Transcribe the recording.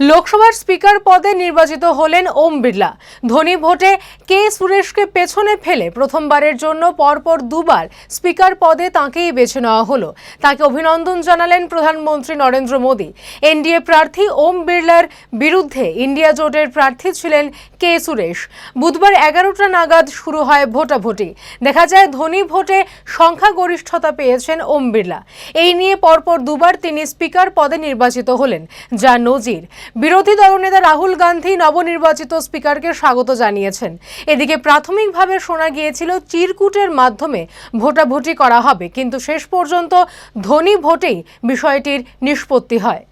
লোকসভার স্পিকার পদে নির্বাচিত হলেন ওম বিড়লা। ধনী ভোটে কে সুরেশকে পেছনে ফেলে প্রথমবারের জন্য পরপর দুবার স্পিকার পদে তাঁকেই বেছে নেওয়া হলো। তাকে অভিনন্দন জানালেন প্রধানমন্ত্রী নরেন্দ্র মোদী। এনডিএ প্রার্থী ওম বিড়লার বিরুদ্ধে ইন্ডিয়া জোটের প্রার্থী ছিলেন কে সুরেশ। বুধবার এগারোটা নাগাদ শুরু হয় ভোটাভুটি। দেখা যায় ধনী ভোটে সংখ্যাগরিষ্ঠতা পেয়েছেন ওম বিড়লা। এই নিয়ে পরপর দুবার তিনি স্পিকার পদে নির্বাচিত হলেন, যা নজির। বিরোধী দলনেতা রাহুল গান্ধী নবনির্বাচিত স্পিকারকে স্বাগত জানিয়েছেন। এদিকে প্রাথমিকভাবে শোনা গিয়েছিল, চিরকুটের মাধ্যমে ভোটাভুটি করা হবে, কিন্তু শেষ পর্যন্ত ধনী ভোটেই বিষয়টির নিষ্পত্তি হয়।